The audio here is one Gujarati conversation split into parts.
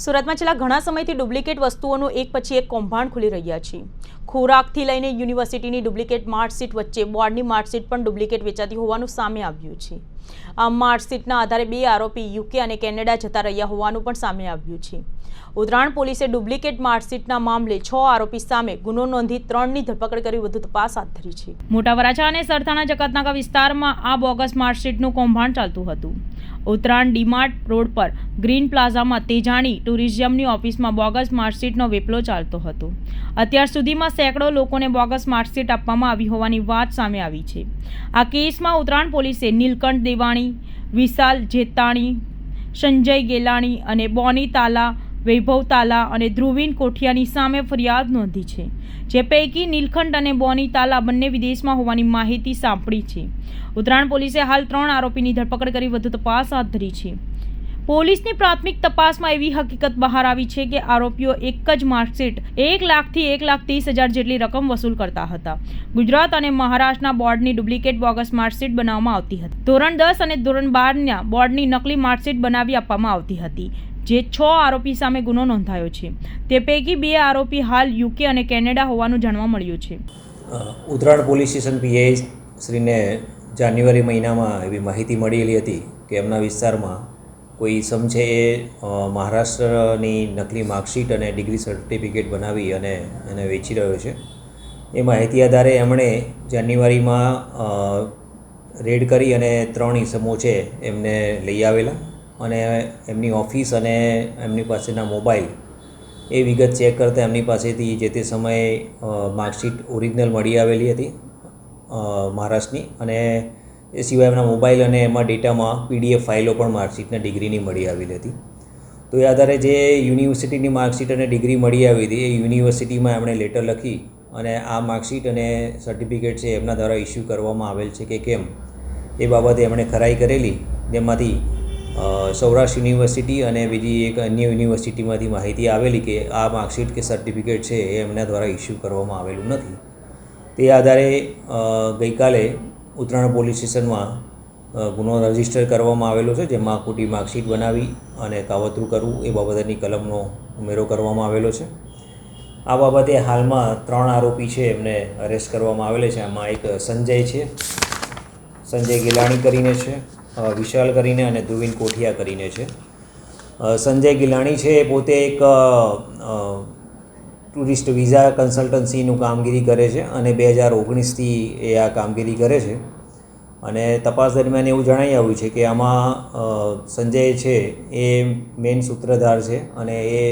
સુરતમાં છેલ્લા ઘણા સમયથી ડુપ્લિકેટ વસ્તુઓનું એક પછી એક કૌભાંડ ખુલી રહ્યા છે. ખોરાકથી લઈને યુનિવર્સિટીની ડુપ્લિકેટ માર્કશીટ વચ્ચે બોર્ડની માર્કશીટ પણ ડુપ્લિકેટ વેચાતી હોવાનું સામે આવ્યું છે. આ માર્કશીટના આધારે બે આરોપી યુકે અને કેનેડા જતા રહ્યા હોવાનું પણ સામે આવ્યું છે. ઉત્તરાયણ પોલીસે ડુપ્લિકેટ માર્કશીટના મામલે છ આરોપી સામે ગુનો નોંધી ત્રણની ધરપકડ કરી વધુ તપાસ હાથ ધરી છે. મોટા વરાછા અને સરથાણા જકાતનાકા વિસ્તારમાં આ બોગસ માર્કશીટનું કૌભાંડ ચાલતું હતું. ઉત્તરાયણ ડીમાર્ટ રોડ પર ગ્રીન પ્લાઝામાં તેજાણી ટુરિઝમની ઓફિસમાં બોગસ માર્કશીટનો વેપલો ચાલતો હતો. અત્યાર સુધીમાં સેંકડો લોકોને બોગસ માર્કશીટ આપવામાં આવી હોવાની વાત સામે આવી છે. આ કેસમાં ઉત્તરાયણ પોલીસે નીલકંઠ દેવાણી, વિશાલ જેતાણી, સંજય ગેલાણી અને બોની તાલા, વૈભવ તાલા અને ધ્રુવીન કોઠિયાની સામે ફરિયાદ નોંધી છે, જે પૈકી નીલકંઠ અને બોની તાલા બંને વિદેશમાં હોવાની માહિતી સાંપડી છે. ઉત્તરાયણ પોલીસે હાલ ત્રણ આરોપીની ધરપકડ કરી વધુ તપાસ હાથ ધરી છે. પોલીસની પ્રાથમિક તપાસમાં એવી હકીકત બહાર આવી છે કે આરોપીઓ એક જ માર્કશીટ એક લાખથી એક લાખ ત્રીસ હજાર જેટલી રકમ વસૂલ કરતા હતા. ગુજરાત અને મહારાષ્ટ્રના બોર્ડની ડુપ્લિકેટ બોગસ માર્કશીટ બનાવવામાં આવતી હતી. ધોરણ દસ અને ધોરણ બારના બોર્ડની નકલી માર્કશીટ બનાવી આપવામાં આવતી હતી, જે છ આરોપી સામે ગુનો નોંધાયો છે. તે પૈકી બે આરોપી હાલ યુકે અને કેનેડા હોવાનું જાણવા મળ્યું છે. ઉત્તરાયણ પોલીસ સ્ટેશન પીઆઈ શ્રીને જાન્યુઆરી મહિનામાં એવી માહિતી મળેલી હતી કે એમના વિસ્તારમાં કોઈ ઈસમ છે એ મહારાષ્ટ્રની નકલી માર્કશીટ અને ડિગ્રી સર્ટિફિકેટ બનાવી અને એને વેચી રહ્યો છે. એ માહિતી આધારે એમણે જાન્યુઆરીમાં રેડ કરી અને ત્રણ ઇસમો છે એમને લઈ આવેલા અને એમની ઓફિસ અને એમની પાસેના મોબાઈલ એ વિગત ચેક કરતાં એમની પાસેથી જે તે સમયે માર્કશીટ ઓરિજિનલ મળી આવેલી હતી મહારાષ્ટ્રની અને એ સિવાય એમના મોબાઈલ અને એમાં ડેટામાં પીડીએફ ફાઇલો પણ માર્કશીટના ડિગ્રીની મળી આવેલી હતી. તો એ આધારે જે યુનિવર્સિટીની માર્કશીટ અને ડિગ્રી મળી આવી હતી, એ યુનિવર્સિટીમાં એમણે લેટર લખી અને આ માર્કશીટ અને સર્ટિફિકેટ છે એમના દ્વારા ઇસ્યુ કરવામાં આવેલ છે કે કેમ, એ બાબતે એમણે ખરાઈ કરેલી. જેમાંથી સૌરાષ્ટ્ર યુનિવર્સિટી અને બીજી એક અન્ય યુનિવર્સિટીમાંથી માહિતી આવેલી કે આ માર્કશીટ કે સર્ટિફિકેટ છે એ એમના દ્વારા ઇસ્યુ કરવામાં આવેલું નથી. તે આધારે ગઈકાલે ઉત્તરાયણ પોલીસ સ્ટેશનમાં ગુનો રજિસ્ટર કરવામાં આવેલો છે, જેમાં ખોટી માર્કશીટ બનાવી અને કાવતરું કરવું એ બાબતની કલમનો ઉમેરો કરવામાં આવેલો છે. આ બાબતે હાલમાં ત્રણ આરોપી છે, એમને અરેસ્ટ કરવામાં આવેલા છે. આમાં એક સંજય છે, સંજય ગિલાણી કરીને છે વિશાલ કરીને અને ધ્રુવિન કોઠિયા કરીને છે. સંજય ગિલાણી છે એ પોતે એક ટુરિસ્ટ વિઝા કન્સલ્ટન્સીનું કામગીરી કરે છે અને બે હજાર ઓગણીસથી એ આ કામગીરી કરે છે. અને તપાસ દરમિયાન એવું જણાઈ આવ્યું છે કે આમાં સંજય છે એ મેઇન સૂત્રધાર છે અને એ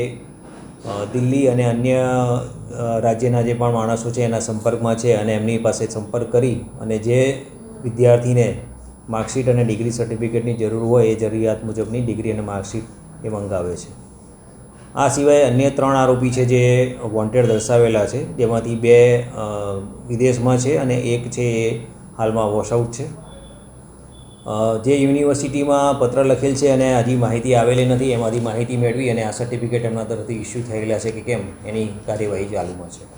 દિલ્હી અને અન્ય રાજ્યના જે પણ માણસો છે એના સંપર્કમાં છે અને એમની પાસે સંપર્ક કરી અને જે વિદ્યાર્થીને માર્કશીટ અને ડિગ્રી સર્ટિફિકેટની જરૂર હોય એ જરૂરિયાત મુજબની ડિગ્રી અને માર્કશીટ એ મંગાવે છે. આ સિવાય અન્ય ત્રણ આરોપી છે જે વોન્ટેડ દર્શાવેલા છે. જેમાંથી બે વિદેશમાં છે અને એક છે એ હાલમાં વોશઆઉટ છે. જે યુનિવર્સિટીમાં પત્ર લખેલ છે અને હજી માહિતી આવેલી નથી, એમાંથી માહિતી મેળવી અને આ સર્ટિફિકેટ એમના તરફથી ઇસ્યુ થયેલા છે કે કેમ, એની કાર્યવાહી ચાલુમાં છે.